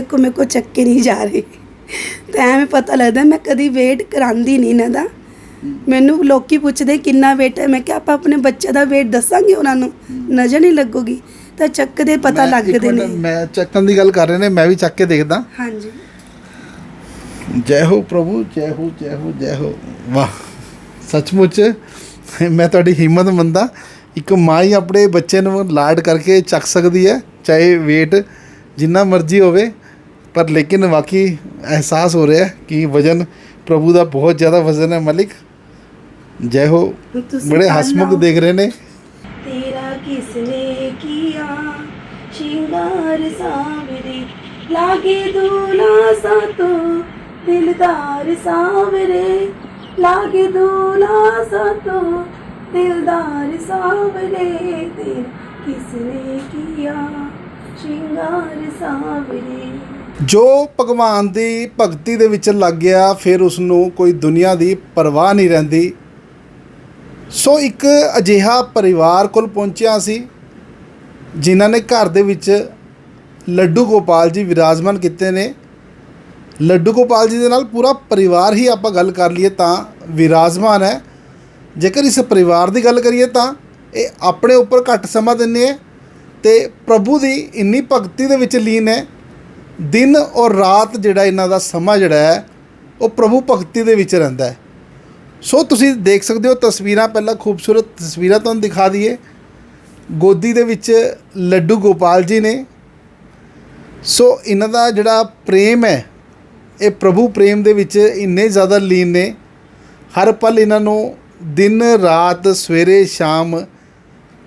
ਦੇਖੋ ਮੇਰੇ ਕੋ ਚੱਕੇ ਨਹੀਂ ਜਾ ਰਹੇ। ਤੇ ਐਵੇਂ ਪਤਾ ਲੱਗਦਾ ਮੈਂ ਕਦੀ ਵੇਟ ਕਰਾਂਦੀ ਨਹੀਂ ਇਹਨਾਂ ਦਾ। ਮੈਨੂੰ ਲੋਕੀ ਪੁੱਛਦੇ ਕਿੰਨਾ ਵੇਟ ਹੈ। ਮੈਂ ਕਿਹਾ ਆਪਾਂ ਆਪਣੇ ਬੱਚੇ ਦਾ ਵੇਟ ਦੱਸਾਂਗੇ ਉਹਨਾਂ ਨੂੰ। ਨਜ਼ਰ ਨਹੀਂ ਲੱਗੂਗੀ। ਤਾਂ ਚੱਕਦੇ ਪਤਾ ਮੈਂ- ਇੱਕ ਲੱਗਦੇ ਮਿੰਟ, ਨੇ ਮੈਂ ਚੱਕਣ ਦੀ ਗੱਲ ਕਰ ਰਹੇ ਨੇ ਮੈਂ ਵੀ ਚੱਕ ਕੇ ਦੇਖਦਾ। ਹਾਂਜੀ। ਜੈ ਹੋ ਪ੍ਰਭੂ ਜੈ ਹੋ ਜੈ ਹੋ ਜੈ ਹੋ। ਵਾਹ ਸੱਚਮੁੱਚ ਮੈਂ ਤੁਹਾਡੀ ਹਿੰਮਤ ਮੰਨਦਾ। ਇੱਕ ਮਾਂ ਹੀ ਆਪਣੇ ਬੱਚੇ ਨੂੰ ਲਾਡ ਕਰਕੇ ਚੱਕ ਸਕਦੀ ਹੈ ਚਾਹੇ weight ਜਿੰਨਾ ਮਰਜ਼ੀ ਹੋਵੇ। ਪਰ ਲੇਕਿਨ ਵਾਕੀ ਅਹਿਸਾਸ ਹੋ ਰਿਹਾ ਕਿ ਵਜਨ ਪ੍ਰਭੂ ਦਾ ਬਹੁਤ ਜ਼ਿਆਦਾ ਵਜ਼ਨ ਹੈ ਮਲਿਕ। ਜੈ ਹੋ। ਬੜੇ ਹਸਮੁਖ ਦੇਖ ਰਹੇ ਨੇ। ਤੇਰਾ ਕਿਸਨੇ ਕੀਆ? ਸ਼ਿੰਗਾਰ ਸਾਵਰੇ ਲਾਗੇ ਦੂਲਾ ਸਾਤੋ ਦਿਲਦਾਰ ਸਾਵਰੇ। ਲਾਗੇ ਦੂਲਾ ਸਾਤੋ ਦਿਲਦਾਰ ਸਾਵਰੇ ਤੇਰਾ ਕਿਸਨੇ ਕੀਆ? ਸ਼ਿੰਗਾਰ ਸਾਵਰੇ। ਜੋ ਭਗਵਾਨ ਦੀ ਭਗਤੀ ਦੇ ਵਿੱਚ ਲੱਗ ਗਿਆ, ਫਿਰ ਉਸ ਨੂੰ ਕੋਈ ਦੁਨੀਆ ਦੀ ਪਰਵਾਹ ਨਹੀਂ ਰਹਿੰਦੀ। ਸੋ ਇੱਕ ਅਜਿਹਾ ਪਰਿਵਾਰ ਕੋਲ ਪਹੁੰਚਿਆ ਸੀ, ਜਿਨ੍ਹਾਂ ਨੇ ਘਰ ਦੇ ਵਿੱਚ ਲੱਡੂ ਗੋਪਾਲ ਜੀ ਵਿਰਾਜਮਾਨ ਕੀਤੇ ਨੇ। ਲੱਡੂ ਗੋਪਾਲ ਜੀ ਦੇ ਨਾਲ ਪੂਰਾ ਪਰਿਵਾਰ ਹੀ ਆਪਾਂ ਗੱਲ ਕਰ ਲਈਏ ਤਾਂ ਵਿਰਾਜਮਾਨ ਹੈ। ਜੇਕਰ ਇਸ ਪਰਿਵਾਰ ਦੀ ਗੱਲ ਕਰੀਏ ਤਾਂ ਇਹ ਆਪਣੇ ਉੱਪਰ ਘੱਟ ਸਮਾਂ ਦਿੰਦੇ ਹੈ ਤੇ ਪ੍ਰਭੂ ਦੀ ਇੰਨੀ ਭਗਤੀ ਦੇ ਵਿੱਚ ਲੀਨ ਹੈ ਦਿਨ ਔਰ ਰਾਤ ਜਿਹੜਾ ਇਹਨਾਂ ਦਾ ਸਮਾਂ ਜਿਹੜਾ ਹੈ, ਉਹ ਪ੍ਰਭੂ ਭਗਤੀ ਦੇ ਵਿੱਚ ਰਹਿੰਦਾ ਹੈ। ਸੋ ਤੁਸੀਂ ਦੇਖ ਸਕਦੇ ਹੋ ਤਸਵੀਰਾਂ, ਪਹਿਲਾਂ ਖੂਬਸੂਰਤ ਤਸਵੀਰਾਂ ਤੁਹਾਨੂੰ ਦਿਖਾ ਦਈਏ। ਗੋਦੀ ਦੇ ਵਿੱਚ ਲੱਡੂ ਗੋਪਾਲ ਜੀ ਨੇ। ਸੋ ਇਹਨਾਂ ਦਾ ਜਿਹੜਾ ਪ੍ਰੇਮ ਹੈ, ਇਹ ਪ੍ਰਭੂ ਪ੍ਰੇਮ ਦੇ ਵਿੱਚ ਇੰਨੇ ਜ਼ਿਆਦਾ ਲੀਨ ਨੇ। ਹਰ ਪਲ ਇਹਨਾਂ ਨੂੰ ਦਿਨ, ਰਾਤ, ਸਵੇਰੇ, ਸ਼ਾਮ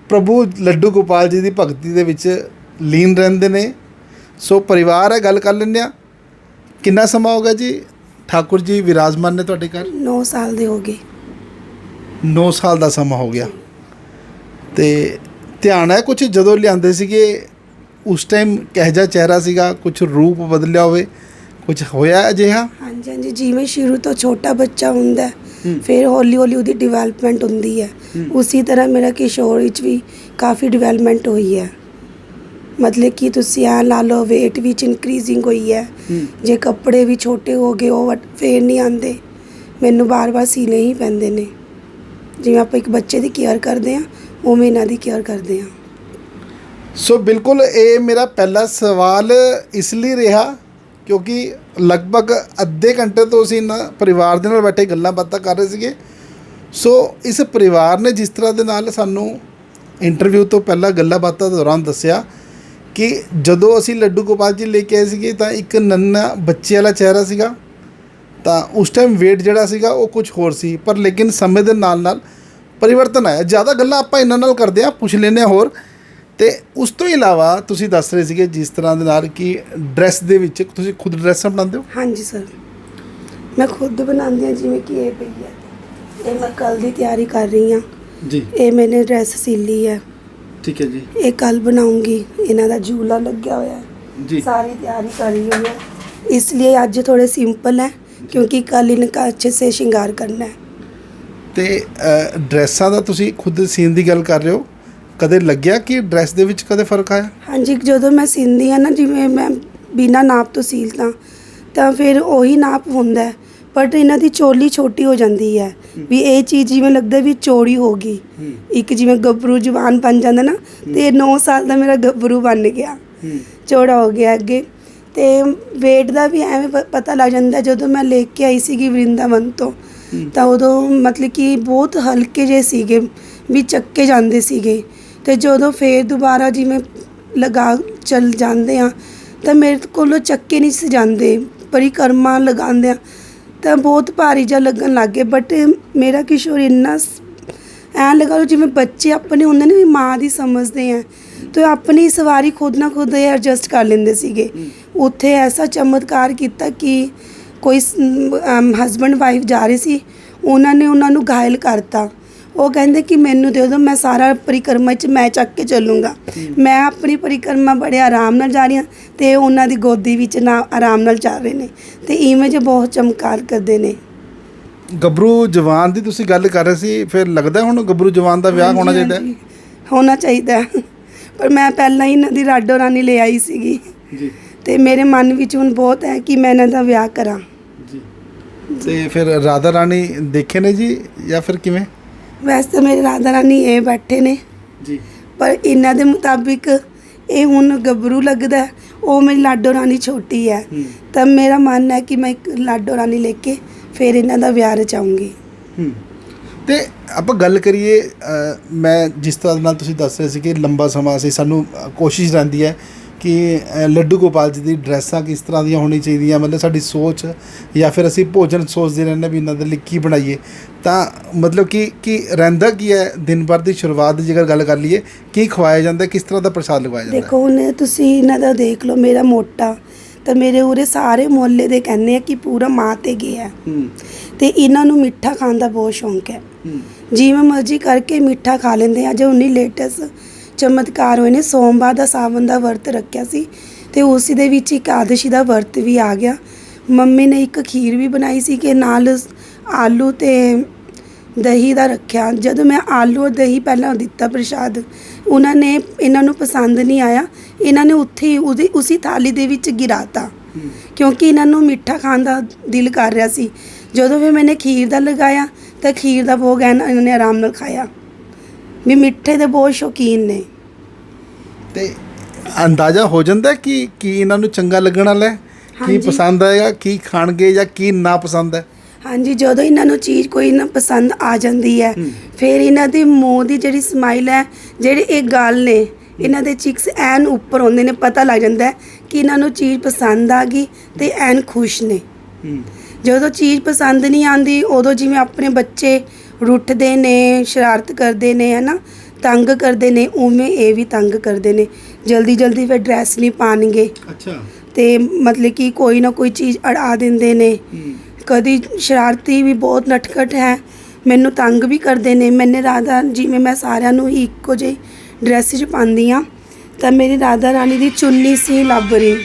ਪ੍ਰਭੂ ਲੱਡੂ ਗੋਪਾਲ ਜੀ ਦੀ ਭਗਤੀ ਦੇ ਵਿੱਚ ਲੀਨ ਰਹਿੰਦੇ ਨੇ। ਸੋ ਪਰਿਵਾਰ ਹੈ ਗੱਲ ਕਰ ਲੈਂਦੇ ਆ ਕਿੰਨਾ ਸਮਾਂ ਹੋ ਗਿਆ ਜੀ? ਠਾਕੁਰ ਜੀ ਵਿਰਾਜਮਾਨ ਨੇ ਤੁਹਾਡੇ ਘਰ? 9 ਸਾਲ ਦੇ ਹੋ ਗਏ। 9 ਸਾਲ ਦਾ ਸਮਾਂ ਹੋ ਗਿਆ। ਤੇ ਧਿਆਨ ਹੈ ਕੁਝ ਜਦੋਂ ਲਿਆਂਦੇ ਸੀਗੇ ਉਸ ਟਾਈਮ ਕਿਹੋ ਜਿਹਾ ਚਿਹਰਾ ਸੀਗਾ? ਕੁਝ ਰੂਪ ਬਦਲਿਆ ਹੋਵੇ ਕੁਝ ਹੋਇਆ ਅਜਿਹਾ? ਹਾਂਜੀ ਹਾਂਜੀ ਜਿਵੇਂ ਸ਼ੁਰੂ ਤੋਂ ਛੋਟਾ ਬੱਚਾ ਹੁੰਦਾ ਹੈ, ਫਿਰ ਹੌਲੀ ਹੌਲੀ ਉਹਦੀ ਡਿਵੈਲਪਮੈਂਟ ਹੁੰਦੀ ਹੈ। ਉਸੇ ਤਰ੍ਹਾਂ ਮੇਰਾ ਕਿਸ਼ੋਰ ਵਿੱਚ ਵੀ ਕਾਫੀ ਡਿਵੈਲਪਮੈਂਟ ਹੋਈ ਹੈ। ਮਤਲਬ ਕਿ ਤੁਸੀਂ ਆ ਲਾ ਲਓ weight ਵਿੱਚ ਇਨਕਰੀਜ਼ਿੰਗ ਹੋਈ ਹੈ। ਜੇ ਕੱਪੜੇ ਵੀ ਛੋਟੇ ਹੋ ਗਏ ਉਹ ਫੇਰ ਨਹੀਂ ਆਉਂਦੇ। ਮੈਨੂੰ ਬਾਰ-ਬਾਰ ਸੀਨੇ ਹੀ ਪੈਂਦੇ ਨੇ। ਜਿਵੇਂ ਆਪਾਂ ਇੱਕ ਬੱਚੇ ਦੀ ਕੇਅਰ ਕਰਦੇ ਆ ਉਵੇਂ ਇਹਨਾਂ ਦੀ ਕੇਅਰ ਕਰਦੇ ਆ ਸੋ ਬਿਲਕੁਲ ਇਹ ਮੇਰਾ ਪਹਿਲਾ ਸਵਾਲ ਇਸ ਲਈ ਰਿਹਾ ਕਿਉਂਕਿ ਲਗਭਗ ਅੱਧੇ ਘੰਟੇ ਤੋਂ ਅਸੀਂ ਇਹਨਾਂ ਪਰਿਵਾਰ ਦੇ ਨਾਲ ਬੈਠੇ ਗੱਲਾਂ ਬਾਤਾਂ ਕਰ ਰਹੇ ਸੀਗੇ। ਸੋ ਇਸ ਪਰਿਵਾਰ ਨੇ ਜਿਸ ਤਰ੍ਹਾਂ ਦੇ ਨਾਲ ਸਾਨੂੰ ਇੰਟਰਵਿਊ ਤੋਂ ਪਹਿਲਾਂ ਗੱਲਾਂ ਬਾਤਾਂ ਦੌਰਾਨ ਦੱਸਿਆ ਕਿ ਜਦੋਂ ਅਸੀਂ ਲੱਡੂ ਗੋਪਾਲ ਜੀ ਲੈ ਕੇ ਆਏ ਸੀਗੇ ਤਾਂ ਇੱਕ ਨੰਨਾ ਬੱਚੇ ਵਾਲਾ ਚਿਹਰਾ ਸੀਗਾ ਤਾਂ ਉਸ ਟਾਈਮ weight ਜਿਹੜਾ ਸੀਗਾ ਉਹ ਕੁਝ ਹੋਰ ਸੀ ਪਰ ਲੇਕਿਨ ਸਮੇਂ ਦੇ ਨਾਲ ਨਾਲ ਪਰਿਵਰਤਨ ਆਇਆ। ਜ਼ਿਆਦਾ ਗੱਲਾਂ ਆਪਾਂ ਇਹਨਾਂ ਨਾਲ ਕਰਦੇ ਆ ਪੁੱਛ ਹਾਂ ਹੋਰ। ਤੇ ਉਸ ਤੋਂ ਇਲਾਵਾ ਤੁਸੀਂ ਦੱਸ ਰਹੇ ਸੀਗੇ ਜਿਸ ਤਰ੍ਹਾਂ ਦੇ ਨਾਲ ਕਿ ਡਰੈਸ ਦੇ ਵਿੱਚ ਤੁਸੀਂ ਖੁਦ ਡਰੈਸਾਂ ਬਣਾਉਂਦੇ ਹੋ? ਹਾਂਜੀ ਸਰ। ਮੈਂ ਖੁਦ ਬਣਾਉਂਦੀ ਹਾਂ ਜਿਵੇਂ ਕਿ ਇਹ ਪਈ ਹੈ। ਇਹ ਮੈਂ ਕੱਲ ਦੀ ਤਿਆਰੀ ਕਰ ਰਹੀ ਹਾਂ। ਜੀ। ਇਹ ਮੈंने ਡਰੈਸ ਸੀਲੀ ਹੈ। ਠੀਕ ਹੈ ਜੀ ਇਹ ਕੱਲ ਬਣਾਉਂਗੀ ਇਹਨਾਂ ਦਾ ਝੂਲਾ ਲੱਗਿਆ ਹੋਇਆ ਹੈ ਜੀ ਸਾਰੀ ਤਿਆਰੀ ਕਰੀ हुई है इसलिए आज थोड़े सिंपल है क्योंकि कल इनका अच्छे से श्रृंगार करना है ਤੇ ਅ, ਡਰੈਸਾਂ ਦਾ ਤੁਸੀਂ ਖੁਦ ਸੀਨ ਦੀ ਗੱਲ ਕਰ ਰਹੇ ਹੋ ਕਦੇ ਲੱਗਿਆ ਕਿ ਡਰੈਸ ਦੇ ਵਿੱਚ ਕਦੇ ਫਰਕ ਆਇਆ हाँ जी ਜਦੋਂ ਮੈਂ ਸਿੰਦੀ ਹਾਂ ਨਾ ਜਿਵੇਂ ਮੈਂ ਬਿਨਾ ਨਾਪ ਤੋਂ ਸੀਲਤਾ ਤਾਂ ਫਿਰ ਉਹੀ ਨਾਪ ਹੁੰਦਾ ਹੈ ਬਟ ਇਹਨਾਂ ਦੀ ਚੋਲੀ ਛੋਟੀ ਹੋ ਜਾਂਦੀ ਹੈ। ਵੀ ਇਹ ਚੀਜ਼ ਜਿਵੇਂ ਲੱਗਦਾ ਵੀ ਚੌੜੀ ਹੋ ਗਈ। ਇੱਕ ਜਿਵੇਂ ਗੱਭਰੂ ਜਵਾਨ ਬਣ ਜਾਂਦਾ ਨਾ ਤੇ 9 ਸਾਲ ਦਾ ਮੇਰਾ ਗੱਭਰੂ ਬਣ ਗਿਆ। ਚੌੜਾ ਹੋ ਗਿਆ ਅੱਗੇ। ਤੇ weight ਦਾ ਵੀ ਐਵੇਂ ਪਤਾ ਲੱਗ ਜਾਂਦਾ ਜਦੋਂ ਮੈਂ ਲੈ ਕੇ ਆਈ ਸੀਗੀ ਵਰਿੰਦਾਵਨ ਤੋਂ ਤਾਂ ਉਦੋਂ ਮਤਲਬ ਕਿ ਬਹੁਤ ਹਲਕੇ ਜਿਹੇ ਸੀਗੇ ਵੀ ਚੱਕੇ ਜਾਂਦੇ ਸੀਗੇ। ਤੇ ਜਦੋਂ ਫੇਰ ਦੁਬਾਰਾ ਜਿਵੇਂ ਲਗਾ ਚੱਲ ਜਾਂਦੇ ਆ ਤਾਂ ਮੇਰੇ ਕੋਲੋਂ ਚੱਕੇ ਨਹੀਂ ਸੀ ਜਾਂਦੇ। ਪਰਿਕਰਮਾ ਲਗਾਉਂਦੇ ਆ। ਤਾਂ ਬਹੁਤ ਭਾਰੀ ਜਿਹਾ ਲੱਗਣ ਲੱਗ ਗਏ ਬਟ ਮੇਰਾ ਕਿਸ਼ੋਰ ਇੰਨਾ ਸ- ਐਂ ਲਗਾ ਲਓ ਜਿਵੇਂ ਬੱਚੇ ਆਪਣੇ ਹੁੰਦੇ ਨੇ ਵੀ ਮਾਂ ਦੀ ਸਮਝਦੇ ਆ, ਤੇ ਆਪਣੀ ਸਵਾਰੀ ਖੁਦ ਨਾ ਖੁਦ ਐਡਜਸਟ ਕਰ ਲੈਂਦੇ ਸੀਗੇ। ਉੱਥੇ ਐਸਾ ਚਮਤਕਾਰ ਕੀਤਾ ਕਿ ਕੋਈ ਹਸਬੰਡ ਵਾਈਫ ਜਾ ਰਹੇ ਸੀ, ਉਹਨਾਂ ਨੇ ਉਹਨਾਂ ਨੂੰ ਘਾਇਲ ਕਰਤਾ। ਉਹ ਕਹਿੰਦੇ ਕਿ ਮੈਨੂੰ ਦੇ ਦਿਓ ਮੈਂ ਸਾਰਾ ਪਰਿਕਰਮਾ ਚ ਮੈਂ ਚੱਕ ਕੇ ਚੱਲੂੰਗਾ। ਮੈਂ ਆਪਣੀ ਪਰਿਕਰਮਾ ਬੜੇ ਆਰਾਮ ਨਾਲ ਜਾ ਰਹੀ ਹਾਂ ਤੇ ਉਹਨਾਂ ਦੀ ਗੋਦੀ ਵਿੱਚ ਨਾ ਆਰਾਮ ਨਾਲ ਚੱਲ ਰਹੇ ਨੇ ਤੇ ਇਵੇਂ ਜੇ ਬਹੁਤ ਚਮਕਾਰ ਕਰਦੇ ਨੇ। ਗੱਭਰੂ ਜਵਾਨ ਦੀ ਤੁਸੀਂ ਗੱਲ ਕਰ ਰਹੇ ਸੀ ਫਿਰ ਲੱਗਦਾ ਹੁਣ ਗੱਭਰੂ ਜਵਾਨ ਦਾ ਵਿਆਹ ਹੋਣਾ ਚਾਹੀਦਾ? ਹੈ ਹੋਣਾ ਚਾਹੀਦਾ। ਹੈ। ਪਰ ਮੈਂ ਪਹਿਲਾਂ ਹੀ ਇਹਨਾਂ ਦੀ ਰਾਡੋ ਰਾਣੀ ਲੈ ਆਈ ਸੀਗੀ। ਜੀ। ਤੇ ਮੇਰੇ ਮਨ ਵਿੱਚ ਹੁਣ ਬਹੁਤ ਹੈ ਕਿ ਮੈਂ ਇਹਨਾਂ ਦਾ ਵਿਆਹ ਕਰਾਂ। ਜੀ। ਤੇ ਫਿਰ ਰਾਧਾ ਰਾਣੀ ਦੇਖੇ ਨੇ ਜੀ ਜਾਂ ਫਿਰ ਕਿਵੇਂ? ਵੈਸੇ ਤਾਂ ਮੇਰੇ ਰਾਧਾ ਰਾਣੀ ਇਹ ਬੈਠੇ ਨੇ। ਜੀ। ਪਰ ਇਹਨਾਂ ਦੇ ਮੁਤਾਬਿਕ ਇਹ ਹੁਣ ਗੱਭਰੂ ਲੱਗਦਾ ਹੈ, ਉਹ ਮੇਰੀ ਲਾਡੋ ਰਾਣੀ ਛੋਟੀ ਹੈ। ਹੂੰ। ਤਾਂ ਮੇਰਾ ਮਨ ਹੈ ਕਿ ਮੈਂ ਇੱਕ ਲਾਡੋ ਰਾਣੀ ਲੈ ਕੇ ਫਿਰ ਇਹਨਾਂ ਦਾ ਵਿਆਹ ਰਚਾਉਂਗੀ। ਹੂੰ। ਤੇ ਆਪਾਂ ਗੱਲ ਕਰੀਏ ਅ, ਮੈਂ ਜਿਸ ਤਰ੍ਹਾਂ ਨਾਲ ਤੁਸੀਂ ਦੱਸ ਰਹੇ ਸੀ ਕਿ ਲੰਬਾ ਸਮਾਂ ਸੀ ਸਾਨੂੰ ਅ, ਕੋਸ਼ਿਸ਼ ਰਹਿੰਦੀ ਹੈ ਕਿ ਲੱਡੂ ਗੋਪਾਲ ਜੀ ਦੀ ਡਰੈਸਾਂ ਕਿਸ ਤਰ੍ਹਾਂ ਦੀਆਂ ਹੋਣੀ ਚਾਹੀਦੀਆਂ ਮਤਲਬ ਸਾਡੀ ਸੋਚ ਜਾਂ ਫਿਰ ਅਸੀਂ ਭੋਜਨ ਸੋਚਦੇ ਰਹਿੰਦੇ ਵੀ ਇਹਨਾਂ ਦੇ ਲਈ ਕੀ ਬਣਾਈਏ। ਤਾਂ ਮਤਲਬ ਕਿ ਕੀ ਰਹਿੰਦਾ ਕੀ ਹੈ ਦਿਨ ਭਰ ਦੀ ਸ਼ੁਰੂਆਤ ਦੀ ਜੇਕਰ ਗੱਲ ਕਰ ਲਈਏ ਕੀ ਖਵਾਇਆ ਜਾਂਦਾ ਕਿਸ ਤਰ੍ਹਾਂ ਦਾ ਪ੍ਰਸ਼ਾਦ ਲਗਵਾਇਆ ਜਾਂਦਾ? ਦੇਖੋ ਹੁਣ ਤੁਸੀਂ ਇਹਨਾਂ ਦਾ ਦੇਖ ਲਓ ਮੇਰਾ ਮੋਟਾ। ਤਾਂ ਮੇਰੇ ਉਰੇ ਸਾਰੇ ਮੁਹੱਲੇ ਦੇ ਕਹਿੰਦੇ ਆ ਕਿ ਪੂਰਾ ਮਾਂ ਤੇ ਗਿਆ ਤੇ ਇਹਨਾਂ ਨੂੰ ਮਿੱਠਾ ਖਾਣ ਦਾ ਬਹੁਤ ਸ਼ੌਂਕ ਹੈ। ਜਿਵੇਂ ਮਰਜ਼ੀ ਕਰਕੇ ਮਿੱਠਾ ਖਾ ਲੈਂਦੇ ਆ ਜੋ ਉਨੀ ਲੇਟੈਸਟ ਚਮਤਕਾਰ ਹੋਏ ਨੇ। ਸੋਮਵਾਰ ਦਾ ਸਾਵਨ ਦਾ ਵਰਤ ਰੱਖਿਆ ਸੀ ਤੇ ਉਸ ਦੇ ਵਿੱਚ ਇੱਕ ਆਦਸ਼ੀ ਦਾ ਵਰਤ ਵੀ ਆ ਗਿਆ। ਮੰਮੀ ਨੇ ਇੱਕ ਖੀਰ ਵੀ ਬਣਾਈ ਸੀ ਕਿ ਨਾਲ ਆਲੂ ਤੇ ਦਹੀਂ ਦਾ ਰੱਖਿਆ। ਜਦੋਂ ਮੈਂ ਆਲੂ ਔਰ ਦਹੀਂ ਪਹਿਲਾਂ ਦਿੱਤਾ ਪ੍ਰਸ਼ਾਦ, ਉਹਨਾਂ ਨੇ ਇਹਨਾਂ ਨੂੰ ਪਸੰਦ ਨਹੀਂ ਆਇਆ। ਇਹਨਾਂ ਨੇ ਉੱਥੇ ਹੀ ਉਹਦੀ ਉਸੇ ਥਾਲੀ ਦੇ ਵਿੱਚ ਗਿਰਾਤਾ। ਹੂੰ ਕਿਉਂਕਿ ਇਹਨਾਂ ਨੂੰ ਮਿੱਠਾ ਖਾਣ ਦਾ ਦਿਲ ਕਰ ਰਿਹਾ ਸੀ। ਜਦੋਂ ਵੀ ਮੈਨੇ ਖੀਰ ਦਾ ਲਗਾਇਆ ਤਾਂ ਖੀਰ ਦਾ ਭੋਗ ਇਹਨਾਂ ਇਹਨਾਂ ਨੇ ਆਰਾਮ ਨਾਲ ਖਾਇਆ। ਵੀ ਮਿੱਠੇ ਦੇ ਬਹੁਤ ਸ਼ੌਕੀਨ ਨੇ। ਤੇ ਅੰਦਾਜ਼ਾ ਹੋ ਜਾਂਦਾ ਕਿ ਕੀ ਇਹਨਾਂ ਨੂੰ ਚੰਗਾ ਲੱਗਣ ਵਾਲਾ ਹੈ? ਕੀ ਹਾਂਜੀ। ਪਸੰਦ ਆਏਗਾ? ਕੀ ਖਾਣਗੇ ਜਾਂ ਕੀ ਨਾ ਪਸੰਦ ਹੈ? ਹਾਂਜੀ ਜਦੋਂ ਇਹਨਾਂ ਨੂੰ ਚੀਜ਼ ਕੋਈ ਨਾ ਪਸੰਦ ਆ ਜਾਂਦੀ ਹੈ। ਫਿਰ ਇਹਨਾਂ ਦੀ ਮੂੰਹ ਦੀ ਜਿਹੜੀ ਸਮਾਈਲ ਹੈ ਜਿਹੜੇ ਇਹ ਗੱਲ ਨੇ ਇਹਨਾਂ ਦੇ ਚਿਕਸ ਐਨ ਉੱਪਰ ਹੁੰਦੇ ਨੇ ਪਤਾ ਲੱਗ ਜਾਂਦਾ ਹੈ ਕਿ ਇਹਨਾਂ ਨੂੰ ਚੀਜ਼ ਪਸੰਦ ਆ ਗਈ ਤੇ ਐਨ ਖੁਸ਼ ਨੇ। ਜਦੋਂ ਚੀਜ਼ ਪਸੰਦ ਨਹੀਂ ਆਂਦੀ ਉਦੋਂ ਜਿਵੇਂ ਆਪਣੇ ਬੱਚੇ ਰੁੱਠਦੇ ਨੇ ਸ਼ਰਾਰਤ ਕਰਦੇ ਨੇ ਹਨਾ ਤੰਗ ਕਰਦੇ ਨੇ ਉਵੇਂ ਇਹ ਵੀ ਤੰਗ ਕਰਦੇ ਨੇ। ਜਲਦੀ ਜਲਦੀ ਫਿਰ ਡਰੈਸ ਨਹੀਂ ਪਾਣਗੇ। ਅੱਛਾ। ਤੇ ਮਤਲਬ ਕਿ ਕੋਈ ਨਾ ਕੋਈ ਚੀਜ਼ ਅੜਾ ਦਿੰਦੇ ਨੇ। ਕਦੀ ਸ਼ਰਾਰਤੀ ਵੀ ਬਹੁਤ ਨਟਖਟ ਹੈ। ਮੈਨੂੰ ਤੰਗ ਵੀ ਕਰਦੇ ਨੇ। ਮੈਨੇ ਰਾਧਾ ਜਿਵੇਂ ਮੈਂ ਸਾਰਿਆਂ ਨੂੰ ਹੀ ਇੱਕੋ ਜਿਹੀ ਡਰੈਸ 'ਚ ਪਾਉਂਦੀ ਹਾਂ ਤਾਂ ਮੇਰੀ ਰਾਧਾ ਰਾਣੀ ਦੀ ਚੁੰਨੀ ਸੀ ਲੱਭ ਰਹੀ।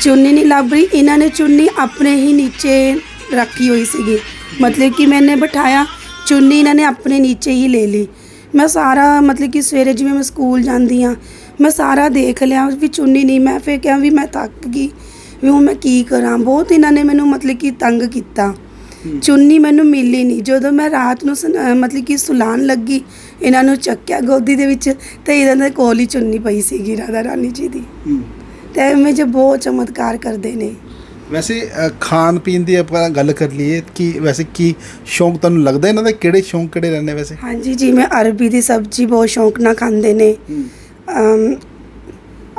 ਚੁੰਨੀ ਨਹੀਂ ਲੱਭ ਰਹੀ। ਇਹਨਾਂ ਨੇ ਚੁੰਨੀ ਆਪਣੇ ਹੀ ਨੀਚੇ ਰੱਖੀ ਹੋਈ ਸੀਗੀ। ਮਤਲਬ ਕਿ ਮੈंने ਬਿਠਾਇਆ। ਚੁੰਨੀ ਇਹਨਾਂ ਨੇ ਆਪਣੇ ਨੀਚੇ ਹੀ ਲੈ ਲਈ। ਮੈਂ ਸਾਰਾ ਮਤਲਬ ਕਿ ਸਵੇਰੇ ਜਿਵੇਂ ਮੈਂ ਸਕੂਲ ਜਾਂਦੀ ਆ ਮੈਂ ਸਾਰਾ ਦੇਖ ਲਿਆ ਵੀ ਚੁੰਨੀ ਨਹੀਂ ਮੈਂ ਫਿਰ ਕਿਹਾ ਵੀ ਮੈਂ ਥੱਕ ਗਈ ਵੀ ਹੁਣ ਮੈਂ ਕੀ ਕਰਾਂ? ਬਹੁਤ ਇਹਨਾਂ ਨੇ ਮੈਨੂੰ ਮਤਲਬ ਕਿ ਤੰਗ ਕੀਤਾ। ਚੁੰਨੀ ਮੈਨੂੰ ਮਿਲੀ ਨਹੀਂ। ਜਦੋਂ ਮੈਂ ਰਾਤ ਨੂੰ ਸੁਨ- ਅਹ ਮਤਲਬ ਕਿ ਸੁਲਾਨ ਲੱਗੀ ਇਹਨਾਂ ਨੂੰ ਚੱਕਿਆ ਗੋਦੀ ਦੇ ਵਿੱਚ ਤੇ ਇਹਨਾਂ ਦੇ ਕੋਲ ਹੀ ਚੁੰਨੀ ਪਈ ਸੀਗੀ ਰਾਧਾ ਰਾਣੀ ਜੀ ਦੀ। ਹੂੰ। ਤੇ ਐਵੇਂ ਜੇ ਬਹੁਤ ਚਮਤਕਾਰ ਕਰਦੇ ਨੇ। ਵੈਸੇ ਖਾਣ ਪੀਣ ਦੀ ਆਪਾਂ ਗੱਲ ਕਰ ਲਈਏ ਕਿ ਵੈਸੇ ਕੀ ਸ਼ੌਂਕ ਤੁਹਾਨੂੰ ਲੱਗਦਾ ਇਹਨਾਂ ਦੇ? ਕਿਹੜੇ ਸ਼ੌਂਕ ਕਿਹੜੇ ਰਹਿੰਦੇ ਵੈਸੇ? ਹਾਂਜੀ ਜਿਵੇਂ ਅਰਬੀ ਦੀ ਸਬਜ਼ੀ ਬਹੁਤ ਸ਼ੌਂਕ ਨਾਲ ਖਾਂਦੇ ਨੇ।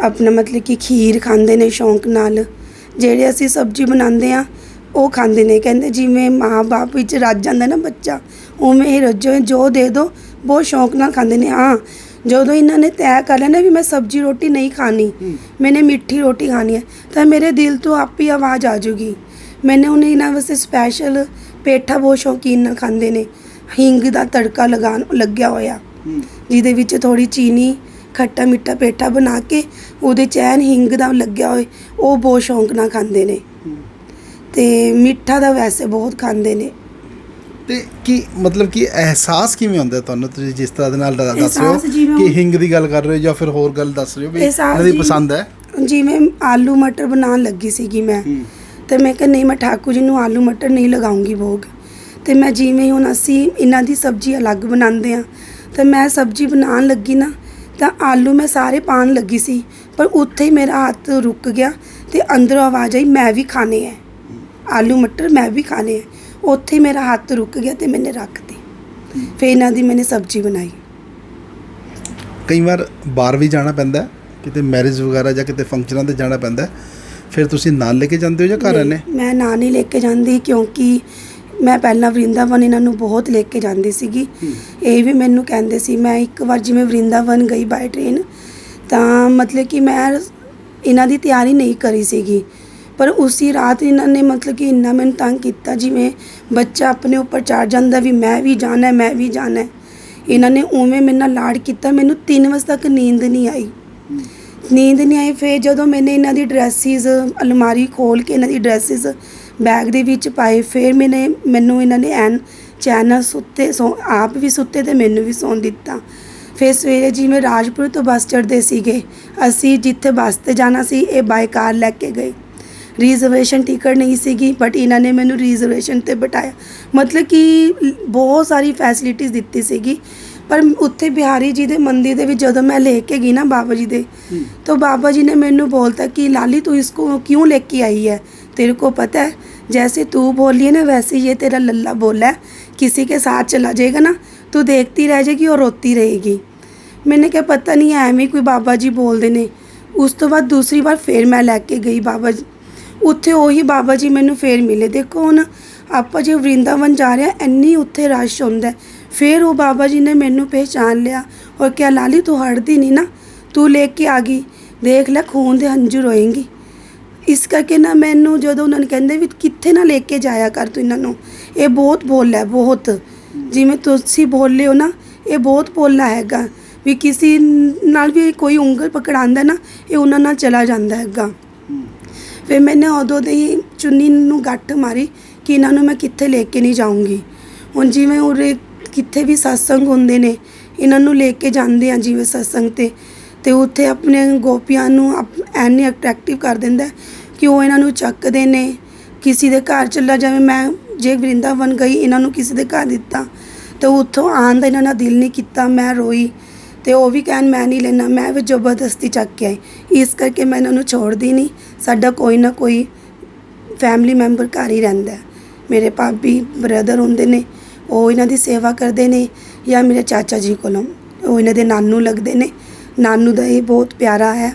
ਆਪਣਾ ਮਤਲਬ ਕਿ ਖੀਰ ਖਾਂਦੇ ਨੇ ਸ਼ੌਂਕ ਨਾਲ। ਜਿਹੜੇ ਅਸੀਂ ਸਬਜ਼ੀ ਬਣਾਉਂਦੇ ਆ ਉਹ ਖਾਂਦੇ ਨੇ। ਕਹਿੰਦੇ ਜਿਵੇਂ ਮਾਂ-ਬਾਪ ਵਿੱਚ ਰੱਜ ਜਾਂਦਾ ਨਾ ਬੱਚਾ ਉਵੇਂ ਹੀ ਰੱਜੋ ਜੋ ਦੇ ਦੋ ਬਹੁਤ ਸ਼ੌਂਕ ਨਾਲ ਖਾਂਦੇ ਨੇ। ਹਾਂ ਜਦੋਂ ਇਹਨਾਂ ਨੇ ਤੈਅ ਕਰ ਲਿਆ ਨਾ ਵੀ ਮੈਂ ਸਬਜ਼ੀ ਰੋਟੀ ਨਹੀਂ ਖਾਣੀ। ਮੈਨੇ ਮਿੱਠੀ ਰੋਟੀ ਖਾਣੀ ਹੈ ਤਾਂ ਮੇਰੇ ਦਿਲ ਤੋਂ ਆਪ ਹੀ ਆਵਾਜ਼ ਆ ਜੂਗੀ। ਮੈਨੇ ਉਹਨੇ ਇਹਨਾਂ ਵਾਸਤੇ ਸਪੈਸ਼ਲ ਪੇਠਾ ਬਹੁਤ ਸ਼ੌਕੀਨ ਨਾਲ ਖਾਂਦੇ ਨੇ ਹਿੰਗ ਦਾ ਤੜਕਾ ਲਗਾਉਣ ਲੱਗਿਆ ਹੋਇਆ। ਜਿਹਦੇ ਵਿੱਚ ਥੋੜੀ ਚੀਨੀ ਖੱਟਾ ਮਿੱਠਾ ਪੇਠਾ ਬਣਾ ਕੇ ਉਹਦੇ ਚੈਨ ਹਿੰਗ ਦਾ ਲੱਗਿਆ ਹੋਏ ਉਹ ਬਹੁਤ ਸ਼ੌਂਕ ਨਾਲ ਖਾਂਦੇ ਨੇ। ਤੇ ਮਿੱਠਾ ਦਾ ਵੈਸੇ ਬਹੁਤ ਖਾਂਦੇ ਨੇ। ਤੇ ਕੀ ਮਤਲਬ ਕਿ ਅਹਿਸਾਸ ਕਿਵੇਂ ਹੁੰਦਾ ਤੁਹਾਨੂੰ? ਤੁਸੀਂ ਜਿਸ ਤਰ੍ਹਾਂ ਦੇ ਨਾਲ ਦੱਸ ਰਹੇ ਹੋ ਕਿ ਹਿੰਗ ਦੀ ਗੱਲ ਕਰ ਰਹੇ ਹੋ ਜਾਂ ਫਿਰ ਹੋਰ ਗੱਲ ਦੱਸ ਰਹੇ ਹੋ ਵੀ ਇਹਨਾਂ ਦੀ ਪਸੰਦ ਹੈ? ਜਿਵੇਂ ਆਲੂ ਮਟਰ ਬਣਾਉਣ ਲੱਗੀ ਸੀਗੀ ਮੈਂ ਤੇ ਮੈਂ ਕਿਹਾ ਨਹੀਂ ਮੈਂ ਠਾਕੁਰ ਜੀ ਨੂੰ ਆਲੂ ਮਟਰ ਨਹੀਂ ਲਗਾਉਂਗੀ ਭੋਗ। ਤੇ ਮੈਂ ਜਿਵੇਂ ਹੁਣ ਅਸੀਂ ਇਹਨਾਂ ਦੀ ਸਬਜ਼ੀ ਅਲੱਗ ਬਣਾਉਂਦੇ ਆ ਤੇ ਮੈਂ ਸਬਜ਼ੀ ਬਣਾਉਣ ਲੱਗੀ ਨਾ ਤਾਂ ਆਲੂ ਮੈਂ ਸਾਰੇ ਪਾਣ ਲੱਗੀ ਸੀ ਪਰ ਉੱਥੇ ਹੀ ਮੇਰਾ ਹੱਥ ਰੁਕ ਗਿਆ ਤੇ ਅੰਦਰੋਂ ਆਵਾਜ਼ ਆਈ ਮੈਂ ਵੀ ਖਾਣੇ ਹੈ। ਆਲੂ ਮਟਰ ਮੈਂ ਵੀ ਖਾਣੇ ਹੈ। ਉੱਥੇ ਮੇਰਾ ਹੱਥ ਰੁਕ ਗਿਆ ਤੇ ਮੈंने ਰੱਖਤੀ। ਫਿਰ ਇਹਨਾਂ ਦੀ ਮੈंने ਸਬਜ਼ੀ ਬਣਾਈ। ਕਈ ਵਾਰ ਬਾਹਰ ਵੀ ਜਾਣਾ ਪੈਂਦਾ ਕਿਤੇ ਮੈਰਿਜ ਵਗੈਰਾ ਜਾਂ ਕਿਤੇ ਫੰਕਸ਼ਨਾਂ ਤੇ ਜਾਣਾ ਪੈਂਦਾ। ਫਿਰ ਤੁਸੀਂ ਨਾਲ ਲੈ ਕੇ ਜਾਂਦੇ ਹੋ ਜਾਂ ਘਰ ਨਹੀਂ, ਮੈਂ ਨਾ ਨਹੀਂ ਲੈ ਕੇ ਜਾਂਦੀ ਕਿਉਂਕਿ ਮੈਂ ਪਹਿਲਾਂ ਵਰਿੰਦਾਵਨ ਇਹਨਾਂ ਨੂੰ ਬਹੁਤ ਲੈ ਕੇ ਜਾਂਦੀ ਸੀਗੀ। ਇਹ ਵੀ ਮੈਨੂੰ ਕਹਿੰਦੇ ਸੀ ਮੈਂ ਇੱਕ ਵਾਰ ਜਿਵੇਂ ਵਰਿੰਦਾਵਨ ਗਈ ਬਾਈ ਟ੍ਰੇਨ ਤਾਂ ਮਤਲਬ ਕਿ ਮੈਂ ਇਹਨਾਂ ਦੀ ਤਿਆਰੀ ਨਹੀਂ ਕਰੀ ਸੀਗੀ। ਪਰ ਉਸੇ ਰਾਤ ਇਹਨਾਂ ਨੇ ਮਤਲਬ ਕਿ ਇੰਨਾ ਮੈਨੂੰ ਤੰਗ ਕੀਤਾ ਜਿਵੇਂ ਬੱਚਾ ਆਪਣੇ ਉੱਪਰ ਚੜ ਜਾਂਦਾ ਵੀ ਮੈਂ ਵੀ ਜਾਣਾ ਮੈਂ ਵੀ ਜਾਣਾ ਇਹਨਾਂ ਨੇ ਉਵੇਂ ਮੇਰੇ ਨਾਲ ਲਾੜ ਕੀਤਾ, ਮੈਨੂੰ 3 ਵਜੇ ਤੱਕ ਨੀਂਦ ਨਹੀਂ ਆਈ। ਨੀਂਦ ਨਹੀਂ ਆਈ, ਫਿਰ ਜਦੋਂ ਮੈਨੇ ਇਹਨਾਂ ਦੀ ਡਰੈਸਿਸ ਅਲਮਾਰੀ ਖੋਲ ਕੇ ਇਹਨਾਂ ਦੀ ਡਰੈਸਿਸ ਬੈਗ ਦੇ ਵਿੱਚ ਪਾਏ, ਫਿਰ ਮੈਨੇ, ਮੈਨੂੰ ਇਹਨਾਂ ਨੇ ਐਨ ਚੈਨਲ ਸੁੱਤੇ, ਸੌ, ਆਪ ਵੀ ਸੁੱਤੇ ਤੇ ਮੈਨੂੰ ਵੀ ਸੌਣ ਦਿੱਤਾ। ਫਿਰ ਸਵੇਰੇ ਜਿਵੇਂ ਰਾਜਪੁਰ ਤੋਂ ਬੱਸ ਚੜ੍ਹਦੇ ਸੀਗੇ, ਅਸੀਂ ਜਿੱਥੇ ਬੱਸ ਤੇ ਜਾਣਾ ਸੀ, ਇਹ ਬਾਈ ਕਾਰ ਲੈ ਕੇ ਗਏ। ਰਿਜ਼ਰਵੇਸ਼ਨ ਟਿਕਟ ਨਹੀਂ ਸੀਗੀ ਬਟ ਇਹਨਾਂ ਨੇ ਮੈਨੂੰ ਰਿਜ਼ਰਵੇਸ਼ਨ ਤੇ ਬਿਠਾਇਆ ਮਤਲਬ ਕਿ ਬਹੁਤ ਸਾਰੀ ਫੈਸਿਲਿਟੀਜ਼ ਦਿੱਤੀ ਸੀਗੀ ਪਰ ਉੱਥੇ ਬਿਹਾਰੀ ਜੀ ਦੇ ਮੰਦਿਰ ਦੇ ਵਿੱਚ ਜਦੋਂ ਮੈਂ ਲੈ ਕੇ ਗਈ ਨਾ ਬਾਬਾ ਜੀ ਦੇ तो बाबा जी ने मैनू बोलता कि लाली तू इसको क्यों लेके आई है तेरे को पता है जैसे तू बोली है ना वैसे ये तेरा लल्ला बोला है किसी के साथ चला जाएगा ना तू देखती रह जाएगी और रोती रहेगी मैंने क्या पता नहीं ਐਵੇਂ ਹੀ ਕੋਈ ਬਾਬਾ ਜੀ ਬੋਲਦੇ ਨੇ ਉਸ ਤੋਂ ਬਾਅਦ ਦੂਸਰੀ ਵਾਰ ਫੇਰ ਮੈਂ ਲੈ ਕੇ ਗਈ ਬਾਬਾ ਜੀ ਉੱਥੇ ਉਹੀ ਬਾਬਾ ਜੀ ਮੈਨੂੰ ਫੇਰ ਮਿਲੇ। ਦੇਖੋ ਹੁਣ ਆਪਾਂ ਜੇ ਵਰਿੰਦਾਵਨ ਜਾ ਰਹੇ ਹਾਂ, ਇੰਨੀ ਉੱਥੇ ਰਸ਼ ਹੁੰਦਾ ਹੈ। ਫਿਰ ਉਹ ਬਾਬਾ ਜੀ ਨੇ ਮੈਨੂੰ ਪਹਿਚਾਨ ਲਿਆ। ਔਰ ਕਿਹਾ ਲਾਲੀ ਤੂੰ ਹੜਦੀ ਨਹੀਂ ਨਾ। ਤੂੰ ਲੈ ਕੇ ਆ ਗਈ। ਦੇਖ ਲੈ, ਖੂਨ ਦੇ ਹੰਝੂ ਰੋਏਂਗੀ। ਇਸ ਕਰਕੇ ਨਾ ਮੈਨੂੰ ਜਦੋਂ ਉਹਨਾਂ ਨੇ ਕਹਿੰਦੇ ਵੀ ਕਿੱਥੇ ਨਾ ਲੈ ਕੇ ਜਾਇਆ ਕਰ ਤੂੰ ਇਹਨਾਂ ਨੂੰ, ਇਹ ਬਹੁਤ ਬੋਲ ਹੈ, ਬਹੁਤ। ਜਿਵੇਂ ਤੁਸੀਂ ਬੋਲੇ ਹੋ ਨਾ, ਇਹ ਬਹੁਤ ਬੋਲਣਾ ਹੈਗਾ। ਵੀ ਕਿਸੇ ਨਾਲ ਵੀ ਕੋਈ ਉਂਗਲ ਪਕੜਾਉਂਦਾ ਨਾ, ਇਹ ਉਹਨਾਂ ਨਾਲ ਚਲਾ ਜਾਂਦਾ ਹੈਗਾ। ਫਿਰ ਮੈਨੇ ਉਦੋਂ ਦੀ ਹੀ ਚੁੰਨੀ ਨੂੰ ਗੱਠ ਮਾਰੀ ਕਿ ਇਹਨਾਂ ਨੂੰ ਮੈਂ ਕਿੱਥੇ ਲੈ ਕੇ ਨਹੀਂ ਜਾਊਂਗੀ। ਹੁਣ ਜਿਵੇਂ ਉਰੇ ਕਿੱਥੇ ਵੀ ਸਤਸੰਗ ਹੁੰਦੇ ਨੇ, ਇਹਨਾਂ ਨੂੰ ਲੈ ਕੇ ਜਾਂਦੇ ਆ ਜਿਵੇਂ ਸਤਸੰਗ ਤੇ। ਤੇ ਉੱਥੇ ਆਪਣੇ ਗੋਪੀਆਂ ਨੂੰ ਅਪ- ਐਨੇ ਅਟਰੈਕਟਿਵ ਕਰ ਦਿੰਦਾ ਹੈ ਕਿ ਉਹ ਇਹਨਾਂ ਨੂੰ ਚੱਕਦੇ ਨੇ। ਕਿਸੇ ਦੇ ਘਰ ਚੱਲਾ ਜਾਵੇ, ਮੈਂ ਜੇ ਵਰਿੰਦਾਵਨ ਗਈ, ਇਹਨਾਂ ਨੂੰ ਕਿਸੇ ਦੇ ਘਰ ਦਿੱਤਾ। ਤੇ ਉੱਥੋਂ ਆਉਣ ਦਾ ਇਹਨਾਂ ਦਾ ਦਿਲ ਨਹੀਂ ਕੀਤਾ, ਮੈਂ ਰੋਈ। ਤੇ ਉਹ ਵੀ ਕਹਿਣ, ਮੈਂ ਨਹੀਂ ਲੈਣਾ ਮੈਂ ਵੀ ਜ਼ਬਰਦਸਤੀ ਚੱਕ ਕੇ ਆਈ। ਇਸ ਕਰਕੇ ਮੈਂ ਇਹਨਾਂ ਨੂੰ ਛੋੜਦੀ ਨਹੀਂ। ਸਾਡਾ ਕੋਈ ਨਾ ਕੋਈ ਫੈਮਿਲੀ ਮੈਂਬਰ ਘਰ ਹੀ ਰਹਿੰਦਾ ਮੇਰੇ ਭਾਬੀ ਬ੍ਰਦਰ ਹੁੰਦੇ ਨੇ, ਉਹ ਇਹਨਾਂ ਦੀ ਸੇਵਾ ਕਰਦੇ ਨੇ ਜਾਂ ਮੇਰੇ ਚਾਚਾ ਜੀ ਕੋਲੋਂ। ਉਹ ਇਹਨਾਂ ਦੇ ਨਾਨੂ ਲੱਗਦੇ ਨੇ। ਨਾਨੂ ਦਾ ਇਹ ਬਹੁਤ ਪਿਆਰਾ ਹੈ।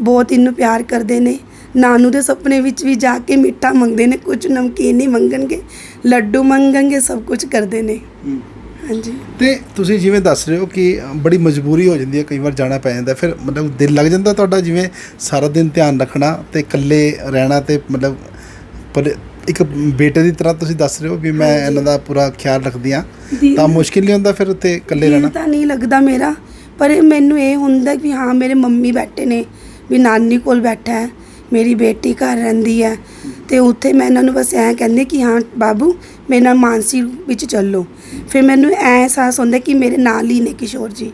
ਬਹੁਤ ਇਹਨੂੰ ਪਿਆਰ ਕਰਦੇ ਨੇ। ਨਾਨੂ ਦੇ ਸੁਪਨੇ ਵਿੱਚ ਵੀ ਜਾ ਕੇ ਮਿੱਠਾ ਮੰਗਦੇ ਨੇ ਕੁਝ ਨਮਕੀਨ ਨਹੀਂ ਮੰਗਣਗੇ, ਲੱਡੂ ਮੰਗਣਗੇ, ਸਭ ਕੁਝ ਕਰਦੇ ਨੇ। ਹਾਂਜੀ। ਤੇ ਤੁਸੀਂ ਜਿਵੇਂ ਦੱਸ ਰਹੇ ਹੋ ਕਿ ਬੜੀ ਮਜਬੂਰੀ ਹੋ ਜਾਂਦੀ ਹੈ ਕਈ ਵਾਰ ਜਾਣਾ ਪੈ ਜਾਂਦਾ ਫਿਰ ਮਤਲਬ ਦਿਲ ਲੱਗ ਜਾਂਦਾ ਤੁਹਾਡਾ ਜਿਵੇਂ ਸਾਰਾ ਦਿਨ ਧਿਆਨ ਰੱਖਣਾ ਤੇ ਇਕੱਲੇ ਰਹਿਣਾ ਤੇ ਮਤਲਬ ਪਰ ਇੱਕ ਬੇਟੇ ਦੀ ਤਰ੍ਹਾਂ ਤੁਸੀਂ ਦੱਸ ਰਹੇ ਹੋ ਵੀ ਮੈਂ। ਇਹਨਾਂ ਦਾ ਪੂਰਾ ਖਿਆਲ ਰੱਖਦੀ ਦਿਲ- ਤਾਂ ਮੁਸ਼ਕਿਲ ਨਹੀਂ ਹੁੰਦਾ ਫਿਰ ਉੱਥੇ ਇਕੱਲੇ ਰਹਿਣਾ? ਤਾਂ ਨਹੀਂ ਲੱਗਦਾ ਮੇਰਾ ਪਰ ਇਹ ਮੈਨੂੰ ਇਹ ਹੁੰਦਾ ਕਿ ਹਾਂ ਮੇਰੇ ਮੰਮੀ ਬੈਠੇ ਨੇ ਵੀ ਨਾਨੀ ਕੋਲ ਬੈਠਾ ਹੈ ਮੇਰੀ ਬੇਟੀ ਘਰ ਰਹਿੰਦੀ ਹੈ ਤੇ ਉੱਥੇ ਮੈਂ ਇਹਨਾਂ ਨੂੰ ਬਸ ਐਂ ਕਹਿੰਦੇ ਕਿ ਹਾਂ ਬਾਬੂ, ਮੇਰੇ ਨਾਲ ਮਾਨਸੀ ਵਿੱਚ ਚੱਲੋ। ਫਿਰ ਮੈਨੂੰ ਐ ਅਹਿਸਾਸ ਹੁੰਦਾ ਕਿ ਮੇਰੇ ਨਾਲ ਹੀ ਨੇ ਕਿਸ਼ੋਰ ਜੀ।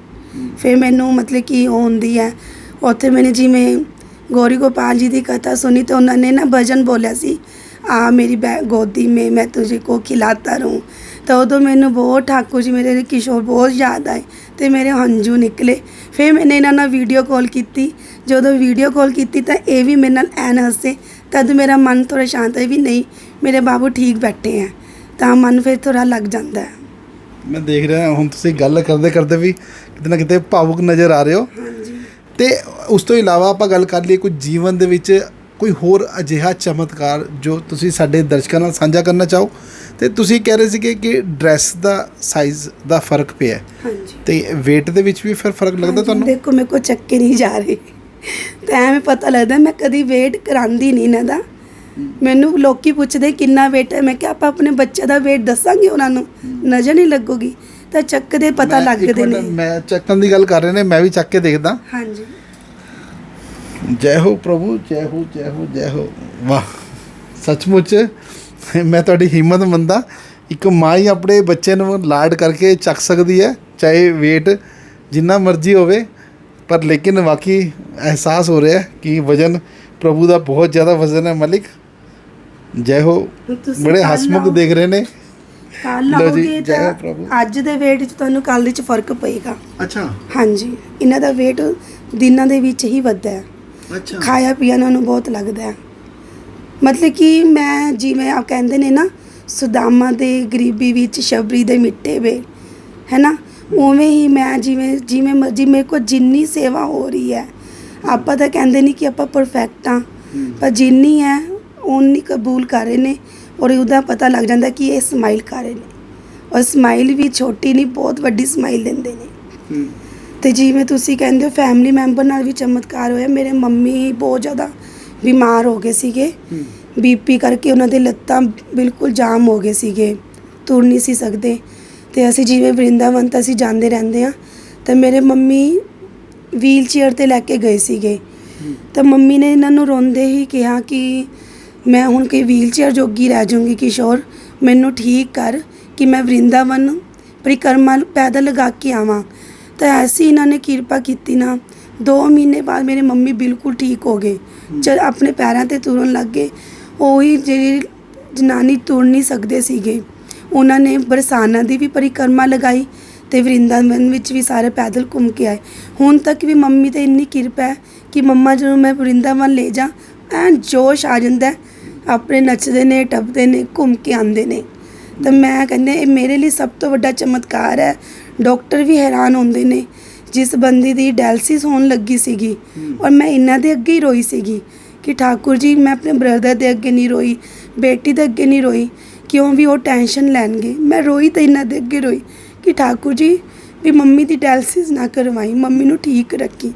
ਫਿਰ ਮੈਨੂੰ ਮਤਲਬ ਕਿ ਉਹ ਹੁੰਦੀ ਹੈ, ਉੱਥੇ ਮੈਨੇ ਜਿਵੇਂ ਗੋਰੀ ਗੋਪਾਲ ਜੀ ਦੀ ਕਥਾ ਸੁਣੀ ਤੇ ਉਹਨਾਂ ਨੇ ਨਾ ਭਜਨ ਬੋਲਿਆ ਸੀ, ਆ ਮੇਰੀ ਗੋਦੀ ਮੇ ਮੈਂ ਤੁਝੇ ਕੋ ਖਿਲਾਤਾ ਰਹੂੰ ਤਾਂ ਉਦੋਂ ਮੈਨੂੰ ਬਹੁਤ ਠਾਕੁਰ ਜੀ ਮੇਰੇ ਕਿਸ਼ੋਰ ਬਹੁਤ ਯਾਦ ਆਏ ਤੇ ਮੇਰੇ ਹੰਝੂ ਨਿਕਲੇ। ਫਿਰ ਮੈਨੇ ਇਹਨਾਂ ਨਾਲ ਵੀਡੀਓ ਕਾਲ ਕੀਤੀ। ਜਦੋਂ ਵੀਡੀਓ ਕਾਲ ਕੀਤੀ ਤਾਂ ਇਹ ਵੀ ਮੇਰੇ ਨਾਲ ਐਨ ਹੱਸੇ ਤਦ ਮੇਰਾ ਮਨ ਥੋੜਾ ਸ਼ਾਂਤ ਹੋਇਆ ਵੀ ਨਹੀਂ ਮੇਰੇ ਬਾਬੂ ਠੀਕ ਬੈਠੇ ਆ ਤਾਂ ਮਨ ਫਿਰ ਥੋੜਾ ਲੱਗ ਜਾਂਦਾ ਹੈ। ਮੈਂ ਦੇਖ ਰਿਹਾ ਹੁਣ ਤੁਸੀਂ ਗੱਲ ਕਰਦੇ ਕਰਦੇ ਵੀ ਕਿਤੇ ਨਾ ਕਿਤੇ ਭਾਵੁਕ ਨਜ਼ਰ ਆ ਰਹੇ ਹੋ। ਹਾਂਜੀ। ਤੇ ਉਸ ਤੋਂ ਇਲਾਵਾ ਆਪਾਂ ਗੱਲ ਕਰ ਲਈਏ ਕੋਈ ਜੀਵਨ ਦੇ ਵਿੱਚ ਕੋਈ ਹੋਰ ਅਜਿਹਾ ਚਮਤਕਾਰ ਜੋ ਤੁਸੀਂ ਸਾਡੇ ਦਰਸ਼ਕਾਂ ਨਾਲ ਸਾਂਝਾ ਕਰਨਾ ਚਾਹੋ? ਤੇ ਤੁਸੀਂ ਕਹਿ ਰਹੇ ਸੀਗੇ ਕਿ ਡਰੈਸ ਦਾ ਸਾਈਜ਼ ਦਾ ਫ਼ਰਕ ਪਿਆ। ਹਾਂਜੀ। ਤੇ weight ਦੇ ਵਿੱਚ ਵੀ ਫਿਰ ਫ਼ਰਕ ਲੱਗਦਾ ਤੁਹਾਨੂੰ? ਦੇਖੋ ਮੇਰੇ ਕੋ ਚੱਕੇ ਨਹੀਂ ਜਾ ਰਹੇ। ਤਾਂ ਐਵੇਂ ਪਤਾ ਲੱਗਦਾ ਮੈਂ ਕਦੀ ਵੇਟ ਕਰਾਂਦੀ ਨਹੀਂ ਇਹਨਾਂ ਦਾ। ਮੈਨੂੰ ਲੋਕੀ ਪੁੱਛਦੇ ਕਿੰਨਾ weight ਹੈ। ਮੈਂ ਕਿਹਾ ਆਪਾਂ ਆਪਣੇ ਬੱਚੇ ਦਾ weight ਦੱਸਾਂਗੇ ਉਹਨਾਂ ਨੂੰ। ਨਜ਼ਰ ਨਹੀਂ ਲੱਗੂਗੀ। ਤਾਂ ਚੱਕਦੇ ਪਤਾ ਲੱਗਦੇ ਨੇ। ਮੈਂ ਚੱਕਣ ਦੀ ਗੱਲ ਕਰ ਰਹੇ ਨੇ ਮੈਂ ਵੀ ਚੱਕ ਕੇ ਦੇਖਦਾ। ਹਾਂਜੀ। ਜੈ ਹੋ ਪ੍ਰਭੂ ਜੈ ਹੋ ਜੈ ਹੋ ਜੈ ਹੋ। ਵਾਹ ਸੱਚਮੁੱਚ ਮੈਂ ਤੁਹਾਡੀ ਹਿੰਮਤ ਮੰਨਦਾ। ਇੱਕ ਮਾਂ ਹੀ ਆਪਣੇ ਬੱਚੇ ਨੂੰ ਲਾਡ ਕਰਕੇ ਚੱਕ ਸਕਦੀ ਹੈ ਚਾਹੇ weight ਜਿੰਨਾ ਮਰਜ਼ੀ ਹੋਵੇ। ਪਰ ਲੇਕਿਨ ਵਾਕਈ ਅਹਿਸਾਸ ਹੋ ਰਿਹਾ ਕਿ ਵਜਨ ਪ੍ਰਭੂ ਦਾ ਬਹੁਤ ਜ਼ਿਆਦਾ ਵਜ਼ਨ ਹੈ ਮਲਿਕ। ਜੈ ਹੋ। ਬੜੇ ਹਸਮੁਖ। ਦੇਖ ਰਹੇ ਨੇ। ਕੱਲ ਜੈ ਤਾਂ ਪ੍ਰਭੂ। ਅੱਜ ਦੇ weight 'ਚ ਤੁਹਾਨੂੰ ਕੱਲ ਦੇ 'ਚ ਫ਼ਰਕ ਪਏਗਾ। ਅੱਛਾ। ਹਾਂਜੀ ਇਹਨਾਂ ਦਾ weight ਦਿਨਾਂ ਦੇ ਵਿੱਚ ਹੀ ਵੱਧਦਾ ਹੈ। ਅੱਛਾ। ਖਾਇਆ ਪੀਆ ਇਹਨਾਂ ਨੂੰ ਬਹੁਤ ਲੱਗਦਾ ਹੈ। ਮਤਲਬ ਕਿ ਮੈਂ ਜਿਵੇਂ ਆ ਕਹਿੰਦੇ ਨੇ ਨਾ ਸੁਦਾਮਾ ਦੇ ਗਰੀਬੀ ਵਿੱਚ ਸ਼ਬਰੀ ਦੇ ਮਿੱਠੇ ਵੇ ਹੈ ਨਾ? ਉਵੇਂ ਹੀ ਮੈਂ ਜਿਵੇਂ ਜਿਵੇਂ ਮਰਜ਼ੀ ਮੇਰੇ ਕੋਲ ਜਿੰਨੀ ਸੇਵਾ ਹੋ ਰਹੀ ਹੈ ਆਪਾਂ ਤਾਂ ਕਹਿੰਦੇ ਨਹੀਂ ਕਿ ਆਪਾਂ ਪਰਫੈਕਟ ਆ ਪਰ ਜਿੰਨੀ ਹੈ ਉਨੀ ਕਬੂਲ ਕਰ ਰਹੇ ਨੇ ਔਰ ਉਹਦਾ ਪਤਾ ਲੱਗ ਜਾਂਦਾ ਕਿ ਇਹ ਸਮਾਈਲ ਕਰ ਰਹੇ ਨੇ। ਔਰ ਸਮਾਈਲ ਵੀ ਛੋਟੀ ਨਹੀਂ ਬਹੁਤ ਵੱਡੀ ਸਮਾਈਲ ਦਿੰਦੇ ਨੇ। ਤੇ ਜਿਵੇਂ ਤੁਸੀਂ ਕਹਿੰਦੇ ਹੋ ਫੈਮਿਲੀ ਮੈਂਬਰ ਨਾਲ ਵੀ ਚਮਤਕਾਰ ਹੋਇਆ ਮੇਰੇ ਮੰਮੀ ਬਹੁਤ ਜ਼ਿਆਦਾ ਬਿਮਾਰ ਹੋ ਗਏ ਸੀਗੇ। ਬੀਪੀ ਕਰਕੇ ਉਹਨਾਂ ਦੇ ਲੱਤਾਂ ਬਿਲਕੁਲ ਜਾਮ ਹੋ ਗਏ ਸੀਗੇ ਤੁਰ ਨਹੀਂ ਸੀ ਸਕਦੇ। ਤੇ ਅਸੀਂ ਜਿਵੇਂ ਵਰਿੰਦਾਵਨ ਤਾਂ ਅਸੀਂ ਜਾਂਦੇ ਰਹਿੰਦੇ ਆ ਤੇ ਮੇਰੇ ਮੰਮੀ ਵੀਲ ਚੇਅਰ ਤੇ ਲੈ ਕੇ ਗਏ ਸੀਗੇ। ਤਾਂ ਮੰਮੀ ਨੇ ਇਹਨਾਂ ਨੂੰ ਰੋਂਦੇ ਹੀ ਕਿਹਾ ਕਿ ਮੈਂ ਹੁਣ ਕੋਈ ਵੀਲ ਚੇਅਰ ਜੋਗੀ ਰਹਿ ਜਾਊਂਗੀ ਕਿਸ਼ੋਰ ਮੈਨੂੰ ਠੀਕ ਕਰ ਕਿ ਮੈਂ ਵਰਿੰਦਾਵਨ ਪਰਿਕਰਮਾ ਪੈਦਲ ਲਗਾ ਕੇ ਆਵਾਂ। ਤਾਂ ਐਸੀ ਇਹਨਾਂ ਨੇ ਕਿਰਪਾ ਕੀਤੀ ਨਾ 2 ਮਹੀਨੇ ਬਾਅਦ ਮੇਰੇ ਮੰਮੀ ਬਿਲਕੁਲ ਠੀਕ ਹੋ ਗਏ। ਚਲ ਆਪਣੇ ਪੈਰਾਂ ਤੇ ਤੁਰਨ ਲੱਗ ਗਏ। ਉਹੀ ਜਿਹੜੀ ਜਨਾਨੀ ਤੁਰ ਨਹੀਂ ਸਕਦੇ ਸੀਗੇ। ਉਹਨਾਂ ਨੇ ਬਰਸਾਨਾ ਦੀ ਵੀ ਪਰਿਕਰਮਾ ਲਗਾਈ ਤੇ ਵਰਿੰਦਾਵਨ ਵਿੱਚ ਵੀ ਸਾਰੇ ਪੈਦਲ ਘੁੰਮ ਕੇ ਆਏ। ਹੁਣ ਤੱਕ ਵੀ ਮੰਮੀ ਤੇ ਇੰਨੀ ਕਿਰਪਾ ਹੈ ਕਿ ਮੰਮਾ ਜਦੋਂ ਮੈਂ ਵਰਿੰਦਾਵਨ ਲੈ ਜਾ ਐਂ ਜੋਸ਼ ਆ ਜਾਂਦਾ ਹੈ। ਆਪਣੇ ਨੱਚਦੇ ਨੇ, ਟੱਪਦੇ ਨੇ, ਘੁੰਮ ਕੇ ਆਉਂਦੇ ਨੇ। ਤਾਂ ਮੈਂ ਕਹਿੰਦੇ ਇਹ ਮੇਰੇ ਲਈ ਸਭ ਤੋਂ ਵੱਡਾ ਚਮਤਕਾਰ ਹੈ। ਡਾਕਟਰ ਵੀ ਹੈਰਾਨ ਹੁੰਦੇ ਨੇ, ਜਿਸ ਬੰਦੇ ਦੀ ਡਾਇਲਸਿਸ ਹੋਣ ਲੱਗੀ ਸੀਗੀ ਔਰ ਮੈਂ ਇਹਨਾਂ ਦੇ ਅੱਗੇ ਹੀ ਰੋਈ ਸੀਗੀ ਕਿ ਠਾਕੁਰ ਜੀ, ਮੈਂ ਆਪਣੇ ਬ੍ਰਦਰ ਦੇ ਅੱਗੇ ਨਹੀਂ ਰੋਈ, ਬੇਟੀ ਦੇ ਅੱਗੇ ਨਹੀਂ ਰੋਈ। ਕਿਉਂ ਵੀ ਉਹ ਟੈਨਸ਼ਨ ਲੈਣਗੇ? ਮੈਂ ਰੋਈ ਤਾਂ ਇਹਨਾਂ ਦੇ ਅੱਗੇ ਰੋਈ ਕਿ ਠਾਕੁਰ ਜੀ ਵੀ ਮੰਮੀ ਦੀ ਡਾਇਲਸਿਸ ਨਾ ਕਰਵਾਈ, ਮੰਮੀ ਨੂੰ ਠੀਕ ਰੱਖੀ।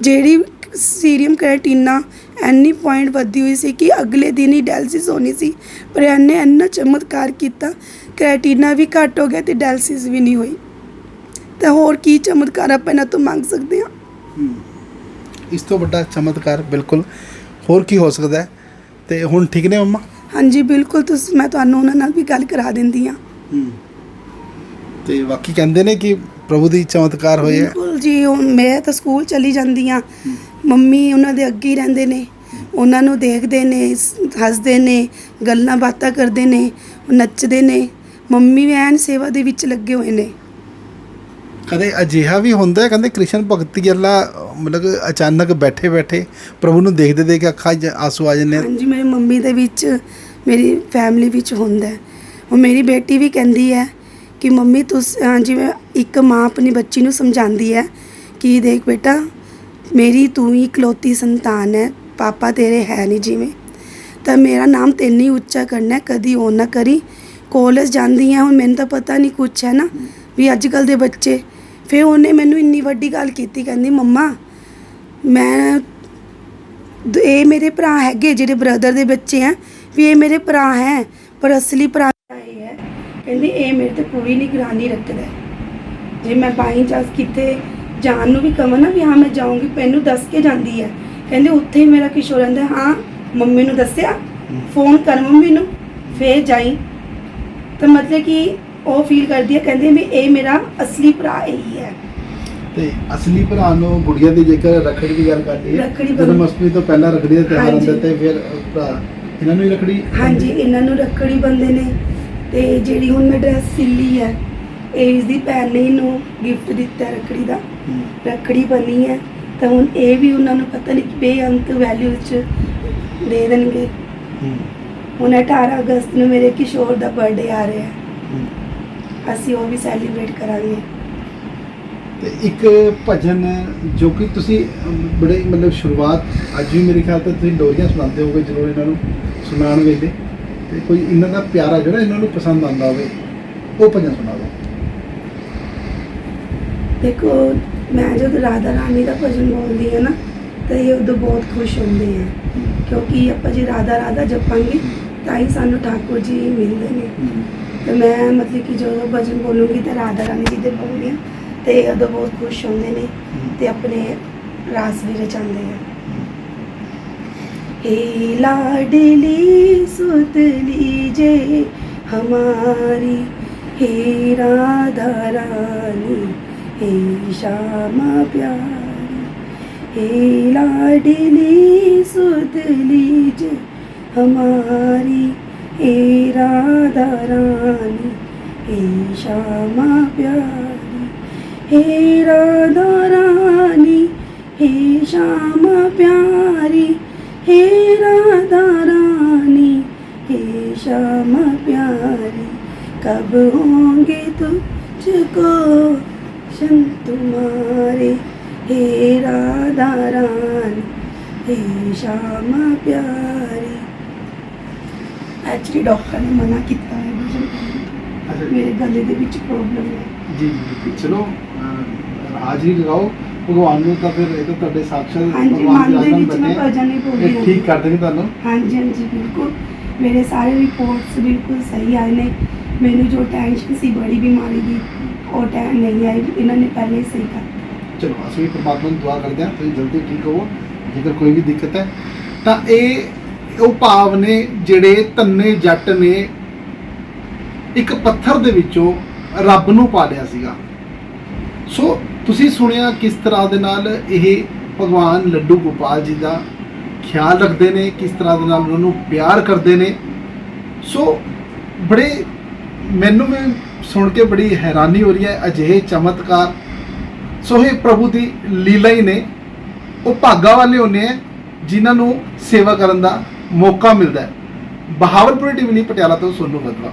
ਜਿਹੜੀ ਸੀਰੀਅਮ ਕ੍ਰੈਟੀਨਾ ਐਨੀ ਪੁਆਇੰਟ ਵਧੀ ਹੋਈ ਸੀ ਕਿ ਅਗਲੇ ਦਿਨ ਹੀ ਡਾਇਲਸਿਸ ਹੋਣੀ ਸੀ, ਪਰ ਇਹਨੇ ਇੰਨਾ ਚਮਤਕਾਰ ਕੀਤਾ, ਕ੍ਰੈਟੀਨਾ ਵੀ ਘੱਟ ਹੋ ਗਿਆ ਤੇ ਡਾਇਲਸਿਸ ਵੀ ਨਹੀਂ ਹੋਈ। ਤਾਂ ਹੋਰ ਕੀ ਚਮਤਕਾਰ ਆਪਾਂ ਇਹਨਾਂ ਤੋਂ ਮੰਗ ਸਕਦੇ ਹਾਂ, ਇਸ ਤੋਂ ਵੱਡਾ ਚਮਤਕਾਰ ਬਿਲਕੁਲ ਹੋਰ ਕੀ ਹੋ ਸਕਦਾ ਹੈ? ਤੇ ਹੁਣ ਠੀਕ ਨੇ ਮੰਮਾ? ਹਾਂਜੀ ਬਿਲਕੁਲ ਤੁਸੀਂ ਮੈਂ ਤੁਹਾਨੂੰ ਉਹਨਾਂ ਨਾਲ ਵੀ ਗੱਲ ਕਰਾ ਦਿੰਦੀ ਹਾਂ। ਤੇ ਬਾਕੀ ਕਹਿੰਦੇ ਨੇ ਕਿ ਪ੍ਰਭੂ ਦੀ ਚਮਤਕਾਰ ਹੋਏ ਹੈ? ਬਿਲਕੁਲ ਜੀ ਮੈਂ ਤਾਂ ਸਕੂਲ ਚਲੀ ਜਾਂਦੀ ਹਾਂ। ਮੰਮੀ ਉਹਨਾਂ ਦੇ ਅੱਗੇ ਹੀ ਰਹਿੰਦੇ ਨੇ। ਉਹਨਾਂ ਨੂੰ ਦੇਖਦੇ ਨੇ ਸ- ਹੱਸਦੇ ਨੇ ਗੱਲਾਂ ਬਾਤਾਂ ਕਰਦੇ ਨੇ ਨੱਚਦੇ ਨੇ। ਮੰਮੀ ਵੀ ਐਨ ਸੇਵਾ ਦੇ ਵਿੱਚ ਲੱਗੇ ਹੋਏ ਨੇ। ਕਦੇ ਅਜਿਹਾ ਵੀ ਹੁੰਦਾ ਹੈ? ਕਹਿੰਦੇ ਕ੍ਰਿਸ਼ਨ ਭਗਤੀ ਵਾਲਾ ਮਤਲਬ ਕਿ ਅਚਾਨਕ ਬੈਠੇ ਬੈਠੇ ਪ੍ਰਭੂ ਨੂੰ ਦੇਖਦੇ ਦੇਖ ਕੇ ਅੱਖਾਂ 'ਚ ਆਂਸੂ ਆ ਜਾਂਦੇ ਆ। ਹਾਂਜੀ ਮੇਰੀ ਮੰਮੀ ਦੇ ਵਿੱਚ ਮੇਰੀ ਫੈਮਿਲੀ ਵਿੱਚ ਹੁੰਦਾ ਹੈ। ਉਹ ਮੇਰੀ ਬੇਟੀ ਵੀ ਕਹਿੰਦੀ ਹੈ ਕਿ ਮੰਮੀ ਤੁਸੀਂ ਅਹ ਜਿਵੇਂ ਇੱਕ ਮਾਂ ਆਪਣੀ ਬੱਚੀ ਨੂੰ ਸਮਝਾਉਂਦੀ ਹੈ ਕਿ ਦੇਖ ਬੇਟਾ ਮੇਰੀ ਤੂੰ ਹੀ ਇਕਲੌਤੀ ਸੰਤਾਨ ਹੈ ਪਾਪਾ ਤੇਰੇ ਹੈ ਨਹੀਂ ਜਿਵੇਂ। ਤਾਂ ਮੇਰਾ ਨਾਮ ਤੈਨੂੰ ਹੀ ਉੱਚਾ ਕਰਨਾ ਹੈ, ਕਦੀ ਉਹ ਨਾ ਕਰੀ। ਕਾਲਜ ਜਾਂਦੀ ਹੈ ਹੁਣ ਮੈਨੂੰ ਤਾਂ ਪਤਾ ਨਹੀਂ ਕੁਛ ਹੈ ਨਾ ਵੀ ਅੱਜ ਕੱਲ ਦੇ ਬੱਚੇ। ਫਿਰ ਉਹਨੇ ਮੈਨੂੰ ਇੰਨੀ ਵੱਡੀ ਗੱਲ ਕੀਤੀ ਕਹਿੰਦੀ ਮੰਮਾ ਮੈਂ ਦ- ਇਹ ਮੇਰੇ ਭਰਾ ਹੈਗੇ ਜਿਹੜੇ ਬ੍ਰਦਰ ਦੇ ਬੱਚੇ ਆ ਵੀ ਇਹ ਮੇਰੇ ਭਰਾ ਹੈ ਪਰ ਅਸਲੀ ਭਰਾ ਇਹ ਹੈ ਕਹਿੰਦੀ ਇਹ ਮੇਰੇ ਤੇ ਪੂਰੀ ਨਿਗਰਾਨੀ ਰੱਖਦਾ। ਜੇ ਮੈਂ ਬਾਈ ਚਾਂਸ ਕਿਤੇ ਜਾਣ ਨੂੰ ਵੀ ਕਹਾਂ ਨਾ ਵੀ ਹਾਂ ਮੈਂ ਜਾਊਂਗੀ ਮੈਨੂੰ ਦੱਸ ਕੇ ਜਾਂਦੀ ਹੈ ਕਹਿੰਦੇ ਉੱਥੇ ਹੀ ਮੇਰਾ ਕਿਸ਼ੋਰ ਰਹਿੰਦਾ ਹੈ, ਹਾਂ ਮੰਮੀ ਨੂੰ ਦੱਸਿਆ ਫੋਨ ਕਰ ਮੰਮੀ ਨੂੰ ਫੇਰ ਜਾਈ ਤਾਂ ਮਤਲਬ ਕਿ ਉਹ ਫੀਲ ਕਰਦੀ ਹੈ ਕਹਿੰਦੇ ਵੀ ਇਹ ਮੇਰਾ ਅਸਲੀ ਭਰਾ ਇਹੀ ਹੈ ਤੇ ਅਸਲੀ ਭਰਾ ਨੂੰ ਗੁੜੀਆ ਦੀ ਜੇਕਰ ਰੱਖੜੀ ਦੀ ਗੱਲ ਕਰਦੀ ਹੈ ਰੱਖੜੀ ਬੰਨ੍ਹ- ਜਨਮ ਅਸ਼ਟਮੀ ਤੋਂ ਪਹਿਲਾਂ ਰੱਖੜੀ ਦਾ ਤਿਉਹਾਰ ਹਾਂਜੀ। ਹੁੰਦਾ ਤੇ ਫਿਰ ਭਰਾ ਇਹਨਾਂ ਨੂੰ ਹੀ ਰੱਖੜੀ? ਹਾਂਜੀ ਇਹਨਾਂ ਨੂੰ ਰੱਖੜੀ ਬੰਦੇ ਨੇ। ਤੇ ਜਿਹੜੀ ਹੁਣ ਮੈਂ ਡਰੈਸ ਸਿੱਲੀ ਹੈ ਇਹ ਇਸ ਦੀ ਭੈਣ ਨੇ ਇਹਨੂੰ ਗਿਫਟ ਦਿੱਤਾ ਰੱਖੜੀ ਦਾ। ਰੱਖੜੀ ਬਣੀ ਹੈ। ਤਾਂ ਹੁਣ ਇਹ ਵੀ ਉਹਨਾਂ ਨੂੰ ਪਤਾ ਨਹੀਂ ਬੇਅੰਤ ਵੈਲਿਊ ਚ ਦੇ ਦੇਣਗੇ। ਹੁਣ 18 ਅਗਸਤ ਨੂੰ ਮੇਰੇ ਕਿਸ਼ੋਰ ਦਾ ਬਰਥਡੇ ਆ ਰਿਹਾ ਹੈ। ਹੂੰ। ਅਸੀਂ ਉਹ ਵੀ ਸੈਲੀਬ੍ਰੇਟ ਕਰਾਂਗੇ। ਤੇ ਇੱਕ ਭਜਨ ਜੋ ਕਿ ਤੁਸੀਂ ਬੜੇ ਮਤਲਬ ਸ਼ੁਰੂਆਤ ਅੱਜ ਵੀ ਮੇਰੇ ਖਿਆਲ ਤੇ ਤੁਸੀਂ ਲੋਰੀਆਂ ਸੁਣਾਉਂਦੇ ਹੋਗੇ ਜ਼ਰੂਰ ਇਹਨਾਂ ਨੂੰ ਸੁਣਾਉਣ ਵੇਲੇ ਤੇ ਕੋਈ ਇਹਨਾਂ ਦਾ ਪਿਆਰਾ ਜਿਹੜਾ ਇਹਨਾਂ ਨੂੰ ਪਸੰਦ ਆਉਂਦਾ ਹੋਵੇ ਉਹ ਭਜਨ ਸੁਣਾ ਦਿਓ ਦੇਖੋ ਮੈਂ ਜਦ ਰਾਧਾ ਰਾਣੀ ਦਾ ਭਜਨ ਬੋਲਦੀ ਹਾਂ ਨਾ ਤਾਂ ਇਹ ਉਦੋਂ ਬਹੁਤ ਖੁਸ਼ ਹੁੰਦੇ ਆ। ਕਿਉਂਕਿ ਆਪਾਂ ਜੇ ਰਾਧਾ ਰਾਧਾ ਜਪਾਂਗੇ ਤਾਂ ਹੀ ਸਾਨੂੰ ਠਾਕੁਰ ਜੀ ਮਿਲਦੇ ਨੇ। ਤੇ ਮੈਂ ਮਤਲਬ ਕਿ ਜਦੋਂ ਭਜਨ ਬੋਲੂੰਗੀ ਤਾਂ ਰਾਧਾ ਰਾਣੀ ਜੀ ਦੇ ਬੋਲਦੀ ਹਾਂ ਤੇ ਉਦੋਂ ਬਹੁਤ ਖੁਸ਼ ਹੁੰਦੇ ਨੇ ਤੇ ਆਪਣੇ ਰਾਸ ਵੀ ਰਚਾਉਂਦੇ ਆ हे लाडली सुतली जे हमारी हे राधा रानी हे श्यामा प्यारी हे लाडली सुतली जे हमारी हे राधा रानी हे श्यामा प्यारी हे राधा रानी हे श्यामा प्यारी हे राधा रानी हे श्यामा प्यारी कब होंगे तुझको शन तुम्हारे हे राधा रानी हे श्यामा प्यारी ਐਕਚੁਅਲੀ ਡਾਕਟਰ ਨੇ ਮਨਾ ਕੀਤਾ ਹੈ ਭਜਨ ਕਰਨ ਤੋਂ ਮੇਰੇ ਗਲੇ ਦੇ ਵਿੱਚ ਪ੍ਰੋਬਲਮ ਹੈ ਜੀ ਜੀ ਚਲੋ ਅਹ, ਹਾਜ਼ਰੀ ਲਗਾਓ। ਭਗਵਾਨ ਨੂੰ ਤਾਂ ਫਿਰ ਇਹ ਤਾਂ ਤੁਹਾਡੇ ਸਾਕਸ਼ਾਤ ਹਾਂਜੀ ਭਗਵਾਨ ਮਨ ਦੇ ਆਸਣ ਵਿੱਚ ਮੈਂ। ਭਜਨ ਹੀ ਬੋਲਦੀ ਇਹ ਠੀਕ ਕਰ ਦੇਣਗੇ ਤੁਹਾਨੂੰ? ਹਾਂਜੀ ਹਾਂਜੀ ਬਿਲਕੁਲ। ਮੇਰੇ ਸਾਰੇ ਰਿਪੋਰਟਸ ਬਿਲਕੁਲ ਸਹੀ ਆਏ ਨੇ। ਮੈਨੂੰ ਜੋ ਟੈਨਸ਼ਨ ਸੀ ਬੜੀ ਬਿਮਾਰੀ ਦੀ ਉਹ ਟੈਨ ਨਹੀਂ ਆਈ। ਇਹਨਾਂ ਨੇ ਪਹਿਲੇ ਹੀ ਸਹੀ ਕਰ ਚਲੋ ਅਸੀਂ ਵੀ ਪ੍ਰਮਾਤਮਾ ਨੂੰ ਦੁਆ ਕਰਦੇ ਹਾਂ ਤੁਸੀਂ ਜਲਦੀ ਠੀਕ ਹੋਵੋ। ਜੇਕਰ ਕੋਈ ਵੀ ਦਿੱਕਤ ਹੈ ਤਾਂ ਇਹ ਉਹ ਭਾਵ ਨੇ ਜਿਹੜੇ ਧੰਨੇ ਜੱਟ ਨੇ ਇੱਕ ਪੱਥਰ ਦੇ ਵਿੱਚੋਂ ਰੱਬ ਨੂੰ ਪਾ ਲਿਆ ਸੀਗਾ। ਸੋ ਤੁਸੀਂ ਸੁਣਿਆ ਕਿਸ ਤਰ੍ਹਾਂ ਦੇ ਨਾਲ ਇਹ ਭਗਵਾਨ ਲੱਡੂ ਗੋਪਾਲ ਜੀ ਦਾ ਖਿਆਲ ਰੱਖਦੇ ਨੇ, ਕਿਸ ਤਰ੍ਹਾਂ ਦੇ ਨਾਲ ਉਹਨਾਂ ਨੂੰ ਪਿਆਰ ਕਰਦੇ ਨੇ? ਸੋ ਬੜੇ ਮੈਨੂੰ ਵੀ ਸੁਣ ਕੇ ਬੜੀ ਹੈਰਾਨੀ ਹੋ ਰਹੀ ਹੈ, ਅਜਿਹੇ ਚਮਤਕਾਰ। ਸੋ ਇਹ ਪ੍ਰਭੂ ਦੀ ਲੀਲਾ ਹੀ ਨੇ। ਉਹ ਭਾਗਾ ਵਾਲੇ ਹੁੰਦੇ ਆ, ਜਿਨ੍ਹਾਂ ਨੂੰ ਸੇਵਾ ਕਰਨ ਦਾ ਮੌਕਾ ਮਿਲਦਾ ਹੈ। ਬਹਾਵਲਪੁਰ ਟੀਵੀ ਲਈ ਪਟਿਆਲਾ ਤੋਂ ਸੋਨੂ ਬਦਲਾ